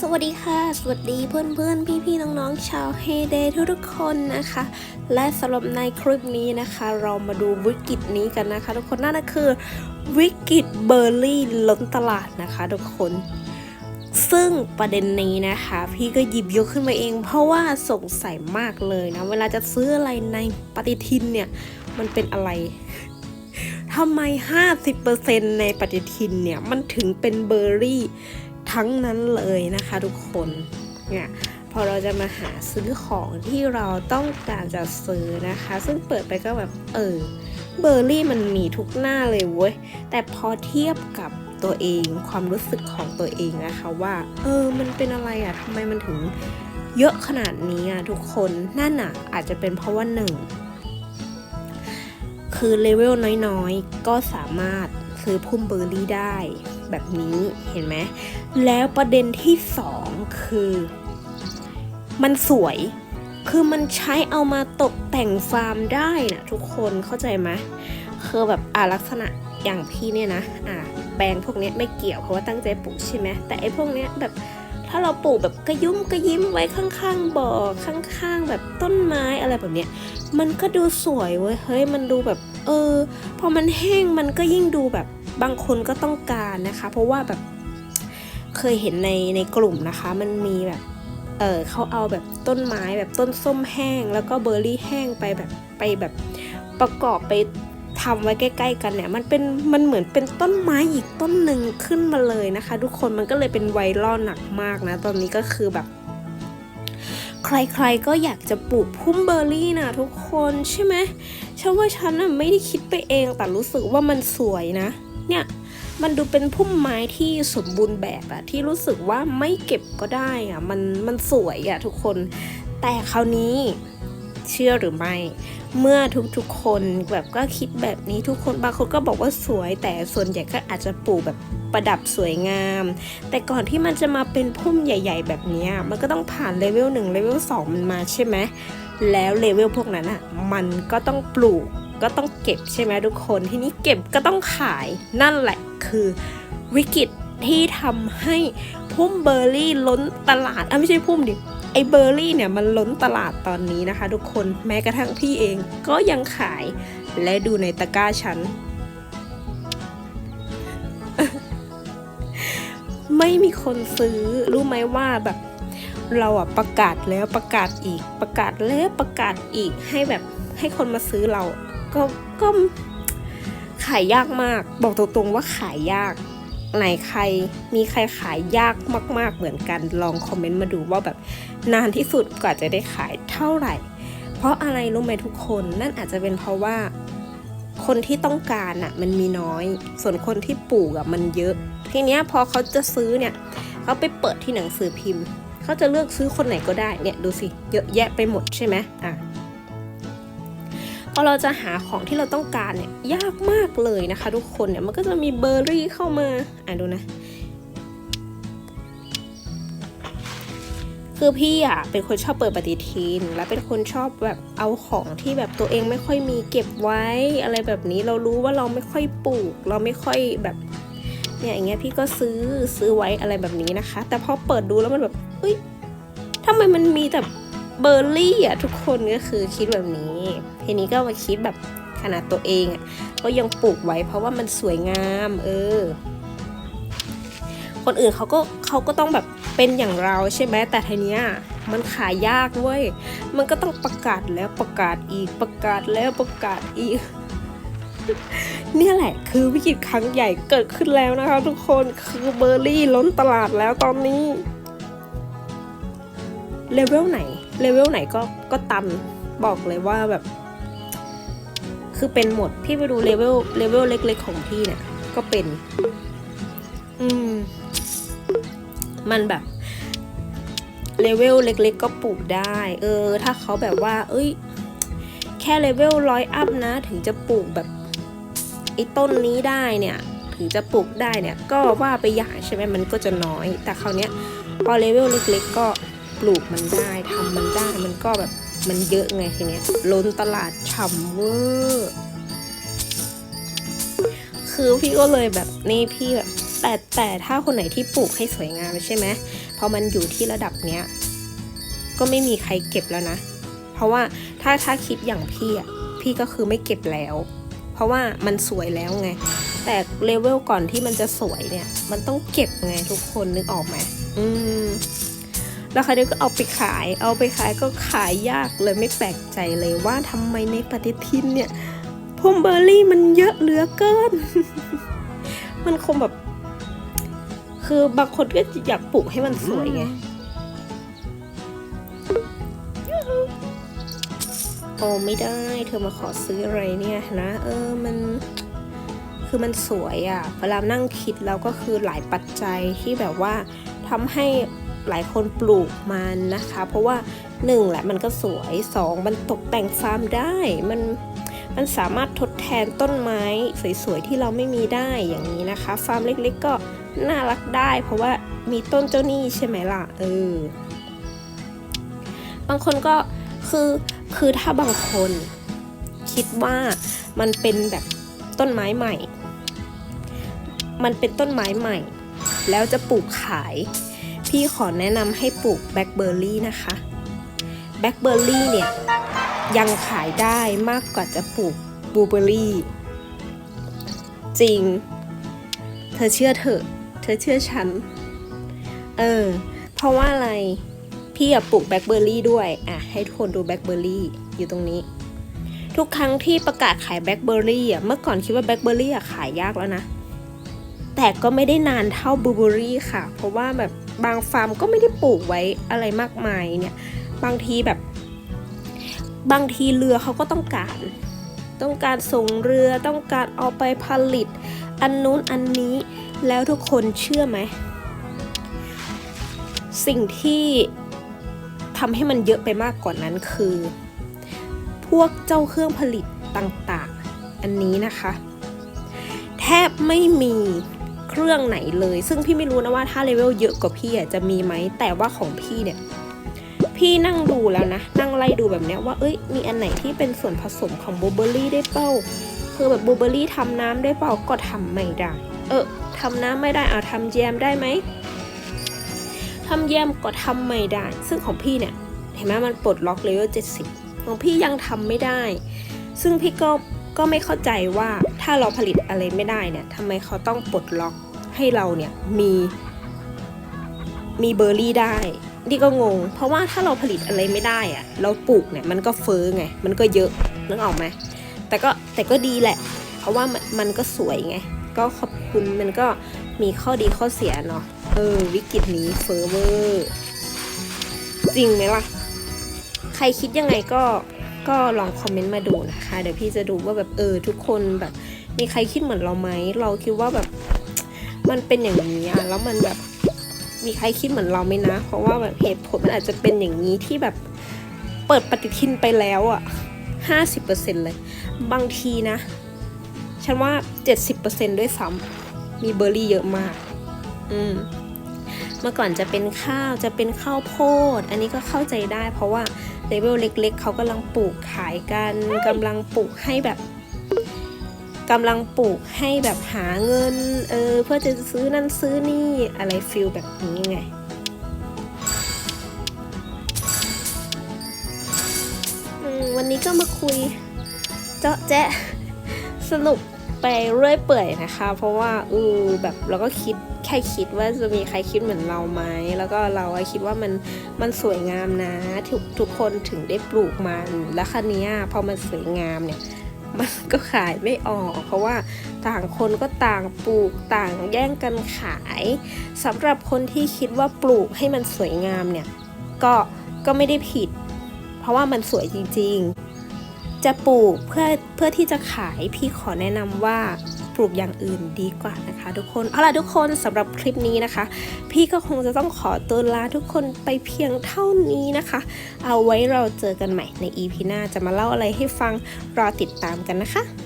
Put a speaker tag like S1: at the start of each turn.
S1: สวัสดีค่ะ สวัสดีเพื่อนๆพี่ๆน้องๆ ชาวเฮเดทุกๆคนนะคะ และสำหรับในคลิปนี้นะคะ เรามาดูวิกฤตนี้กันนะคะ ทุกคนนั่นก็คือ วิกฤตเบอร์รี่ล้นตลาดนะคะ ทุกคน ซึ่งประเด็นนี้นะคะ พี่ก็หยิบยกขึ้นมาเอง เพราะว่าสงสัยมากเลยนะ เวลาจะซื้ออะไรในปฏิทินเนี่ย มันเป็นอะไรทำไม 50%ในปฏิทินเนี่ย มันถึงเป็นเบอร์รี่ ทั้งนั้นเลยนะคะทุกคนเนี่ยพอเราจะมาหาซื้อของที่เราต้องการจะซื้อนะคะ ซึ่งเปิดไปก็แบบเออเบอร์รี่มันมีทุกหน้าเลยเว้ยแต่พอเทียบกับตัวเองความรู้สึกของตัวเองนะคะว่า เออมันเป็นอะไรอะทำไมมันถึงเยอะขนาดนี้อะทุกคนนั่นอะอาจจะเป็นเพราะว่าหนึ่งคือเลเวลน้อยๆ ก็สามารถซื้อพุ่มเบอร์รี่ได้ แบบนี้เห็นไหมแล้วประเด็นที่สองคือ มันสวย คือมันใช้เอามาตกแต่งฟาร์มได้นะทุกคนเข้าใจไหมคือแบบอ่าลักษณะอย่างพี่เนี่ยนะอ่าแปลงพวกนี้ไม่เกี่ยวเพราะว่าตั้งใจปลูกใช่ไหมแต่ไอ้พวกนี้แบบถ้าเราปลูกแบบกระยุ้มกระยิ้มไว้ข้างๆบ่อข้างๆ แบบต้นไม้อะไรแบบเนี้ยมันก็ดูสวยเว้ยเฮ้ยมันดูแบบ เออพอมันแห้งมันก็ยิ่งดูแบบ บางคนก็ต้องการนะคะ เพราะว่าแบบเคยเห็นในในกลุ่มนะคะ มันมีแบบเออเขาเอาแบบต้นไม้แบบต้นส้มแห้ง แล้วก็เบอร์รี่แห้งไปแบบไปแบบประกอบไปทำไว้ใกล้ ๆ กันเนี่ยมันเป็นมันเหมือนเป็นต้นไม้อีกต้นหนึ่งขึ้นมาเลยนะคะ ทุกคนมันก็เลยเป็นไวรัลหนักมากนะ ตอนนี้ก็คือแบบ ใครๆก็อยากจะปลูกพุ่มเบอร์รี่นะทุกคนใช่ไหมฉันว่าฉันน่ะไม่ได้คิดไปเองแต่รู้สึกว่ามันสวยนะ เนี่ยมันดูเป็นพุ่มไม้ที่สมบูรณ์แบบอะที่รู้สึกว่าไม่เก็บก็ได้อะมันมันสวยอะทุกคนแต่คราวนี้เชื่อหรือไม่ เมื่อทุกๆคนแบบก็คิดแบบนี้ทุกคนบางคนก็บอกว่าสวย แต่ส่วนใหญ่ก็อาจจะปลูกแบบประดับสวยงาม แต่ก่อนที่มันจะมาเป็นพุ่มใหญ่ ๆ แบบนี้มันก็ต้องผ่านเลเวล1เลเวล2มันมาใช่ไหมแล้วเลเวลพวกนั้นอะมันก็ต้องปลูก ก็ต้องเก็บใช่ไหมทุกคนทีนี้เก็บก็ต้องขายนั่นแหละคือวิกฤตที่ทำให้พุ่มเบอร์รี่ล้นตลาดอะไม่ใช่พุ่มดิไอเบอร์รี่เนี่ยมันล้นตลาดตอนนี้นะคะ ทุกคนแม้กระทั่งพี่เองก็ยังขายและดูในตะกร้าฉันไม่มีคนซื้อรู้ไหมว่าแบบเราอะประกาศแล้วประกาศอีกประกาศแล้วประกาศอีกให้แบบให้คนมาซื้อเรา ก็ก็ขายยากมาก บอกตรงๆว่าขายยากไหนใครมีใครขายยากมาก ๆ เหมือนกันลองคอมเมนต์มาดูว่าแบบนานที่สุดกว่าจะได้ขายเท่าไหร่ เพราะอะไรรู้ไหมทุกคนนั่นอาจจะเป็นเพราะว่า คนที่ต้องการอะมันมีน้อย ส่วนคนที่ปลูกอะมันเยอะ ทีเนี้ยพอเขาจะซื้อเนี่ยเขาไปเปิดที่หนังสือพิมพ์ เขาจะเลือกซื้อคนไหนก็ได้เนี่ยดูสิเยอะแยะไปหมดใช่ไหมอะ พอเราจะหาของที่เราต้องการเนี่ยยากมากเลยนะคะ ทุกคนเนี่ยมันก็จะมีเบอร์รี่เข้ามาอะดูนะ คือพี่อะเป็นคนชอบเปิดปฏิทิน และเป็นคนชอบแบบเอาของที่แบบตัวเองไม่ค่อยมีเก็บไว้อะไรแบบนี้เรารู้ว่าเราไม่ค่อยปลูก เราไม่ค่อยแบบเนี่ยอย่างเงี้ยพี่ก็ซื้อซื้อไว้อะไรแบบนี้นะคะ แต่พอเปิดดูแล้วมันแบบเฮ้ยทำไมมันมีแต่ เบอร์รี่อะทุกคนก็คือคิดแบบนี้ทีนี้ก็มาคิดแบบขนาดตัวเองอะก็ยังปลูกไว้เพราะว่ามันสวยงาม เออ คนอื่นเขาก็เขาก็ต้องแบบเป็นอย่างเราใช่ไหมแต่ทีเนี้ยมันขายยากเว้ย มันก็ต้องประกาศแล้วประกาศอีกประกาศแล้วประกาศอีก เนี่ยแหละ คือวิกฤตครั้งใหญ่เกิดขึ้นแล้วนะคะ ทุกคนคือเบอร์รี่ล้นตลาดแล้วตอนนี้เลเวลไหน เลเวลไหนก็ก็ตันบอกเลยว่าแบบ คือเป็นหมด พี่ไปดูเลเวลเลเวลเล็ก ๆ ของพี่เนี่ย ก็เป็น อืม มันแบบเลเวลเล็ก ๆ ก็ปลูกได้ เออ ถ้าเขาแบบว่า เอ้ย แค่เลเวลร้อยอัพนะ ถึงจะปลูกแบบไอ้ต้นนี้ได้เนี่ย ถึงจะปลูกได้เนี่ย ก็ว่าไปอย่างใช่ไหมมันก็จะน้อย แต่คราวเนี้ยพอเลเวลเล็ก ๆ ก็ ปลูกมันได้ทำมันได้มันก็แบบมันเยอะไงทีเนี้ยล้นตลาดฉ่ำเวอร์คือพี่ก็เลยแบบนี่พี่แบบแต่แต่ถ้าคนไหนที่ปลูกให้สวยงามใช่ไหมพอมันอยู่ที่ระดับเนี้ยก็ไม่มีใครเก็บแล้วนะ เพราะว่าถ้าถ้าคิดอย่างพี่อะพี่ก็คือไม่เก็บแล้ว เพราะว่ามันสวยแล้วไง แต่เลเวลก่อนที่มันจะสวยเนี่ย มันต้องเก็บไงทุกคนนึกออกไหมอืม แล้วคราวนี้ก็เอาไปขาย เอาไปขายก็ขายยากเลยไม่แปลกใจเลยว่าทำไมในปฏิทินเนี่ยพุ่มเบอร์รี่มันเยอะเหลือเกิน มันคงแบบ คือบางคนก็อยากปลูกให้มันสวยไง โอ้ไม่ได้ เธอมาขอซื้ออะไรเนี่ยนะ เออมัน คือมันสวยอะ่ะ เวลานั่งคิดแล้วก็คือหลายปัจจัยที่แบบว่าทำให้ หลายคนปลูกมันนะคะ เพราะว่าหนึ่งแหละมันก็สวยสองมันตกแต่งฟาร์มได้มันมันสามารถทดแทนต้นไม้สวยๆที่เราไม่มีได้อย่างนี้นะคะ ฟาร์มเล็กๆก็น่ารักได้ เพราะว่ามีต้นเจ้าหนี้ใช่ไหมล่ะเออบางคนก็คือคือถ้าบางคนคิดว่ามันเป็นแบบต้นไม้ใหม่ มันเป็นต้นไม้ใหม่ แล้วจะปลูกขาย พี่ขอแนะนำให้ปลูกแบล็คเบอร์รี่นะคะแบล็คเบอร์รี่เนี่ยยังขายได้มากกว่าจะปลูกบลูเบอร์รี่จริง เธอเชื่อเถอะ เธอเชื่อฉัน เออ เพราะว่าอะไร พี่อยากปลูกแบล็คเบอร์รี่ด้วย อะ ให้ทุกคนดูแบล็คเบอร์รี่อยู่ตรงนี้ ทุกครั้งที่ประกาศขายแบล็คเบอร์รี่อะ เมื่อก่อนคิดว่าแบล็คเบอร์รี่อะขายยากแล้วนะ แต่ก็ไม่ได้นานเท่าบลูเบอรี่ค่ะ เพราะว่าแบบบางฟาร์มก็ไม่ได้ปลูกไว้อะไรมากมายเนี่ย บางทีแบบ บางทีเรือเขาก็ต้องการ ต้องการส่งเรือต้องการเอาไปผลิต อันนู้นอันนี้แล้วทุกคนเชื่อไหม สิ่งที่ทำให้มันเยอะไปมากกว่านนั้นคือ พวกเจ้าเครื่องผลิตต่างๆ อันนี้นะคะ แทบไม่มี รื่องไหนเลย ซึ่งพี่ไม่รู้นะว่าถ้าเลเวลเยอะกว่าพี่อะจะมีไหมแต่ว่าของพี่เนี่ยพี่นั่งดูแล้วนะ นั่งไล่ดูแบบเนี้ยว่าเอ้ยมีอันไหนที่เป็นส่วนผสมของบลูเบอร์รี่ได้เปล่าคือแบบบลูเบอร์รี่ทำน้ำได้เปล่าก็ทำไม่ได้ เออทำน้ำไม่ได้เอาทำแยมได้ไหมทำแยมก็ทำไม่ได้ ซึ่งของพี่เนี่ย เห็นไหมมันปลดล็อกเลเวล70 ของพี่ยังทำไม่ได้ ซึ่งพี่ก็ก็ไม่เข้าใจว่าถ้าเราผลิตอะไรไม่ได้เนี่ยทำไมเขาต้องปลดล็อก ให้เราเนี่ยมีมีเบอร์รี่ได้นี่ก็งง เพราะว่าถ้าเราผลิตอะไรไม่ได้อะเราปลูกเนี่ยมันก็เฟ้อไง มันก็เยอะนึกออกไหมแต่ก็แต่ก็ดีแหละ เพราะว่ามันมันก็สวยไง ก็ขอบคุณมันก็มีข้อดีข้อเสียเนาะ เออ วิกฤตนี้เฟอเวอร์จริงไหมล่ะ ใครคิดยังไงก็ก็ลองคอมเมนต์มาดูนะคะ เดี๋ยวพี่จะดูว่าแบบเออทุกคนแบบมีใครคิดเหมือนเราไหม เราคิดว่าแบบ มันเป็นอย่างนี้อะแล้วมันแบบมีใครคิดเหมือนเราไหมนะ เพราะว่าแบบเหตุผลมันอาจจะเป็นอย่างนี้ที่แบบเปิดปฏิทินไปแล้วอะห้าสิบเปอร์เซ็นเลย บางทีนะ ฉันว่าเจ็ดสิบเปอร์เซ็นด้วยซ้ำมีเบอร์รี่เยอะมาก อืมเมื่อก่อนจะเป็นข้าวจะเป็นข้าวโพด อันนี้ก็เข้าใจได้ เพราะว่าเลเวลเล็ก ๆเขากำลังปลูกขายกันกำลังปลูกให้แบบ กำลังปลูกให้แบบหาเงินเออเพื่อจะซื้อนั่นซื้อนี่อะไรฟิลแบบนี้ไงวันนี้ก็มาคุยเจาะแจ๊ะสรุปไปเรื่อยเปื่อยนะคะ เพราะว่าเออแบบเราก็คิดแค่คิดว่าจะมีใครคิดเหมือนเราไหมแล้วก็เราคิดว่ามันมันสวยงามนะทุกทุกคนถึงได้ปลูกมัน แล้วคันนี้พอมันสวยงามเนี่ย มันก็ขายไม่ออก เพราะว่าต่างคนก็ต่างปลูกต่างแย่งกันขายสำหรับคนที่คิดว่าปลูกให้มันสวยงามเนี่ยก็ก็ไม่ได้ผิด เพราะว่ามันสวยจริงๆ จะปลูกเพื่อเพื่อที่จะขายพี่ขอแนะนำว่า ปลูกอย่างอื่นดีกว่านะคะ ทุกคนเอาล่ะทุกคนสำหรับคลิปนี้นะคะ พี่ก็คงจะต้องขอตัวลาทุกคนไปเพียงเท่านี้นะคะ เอาไว้เราเจอกันใหม่ใน EP หน้าจะมาเล่าอะไรให้ฟังรอติดตามกันนะคะ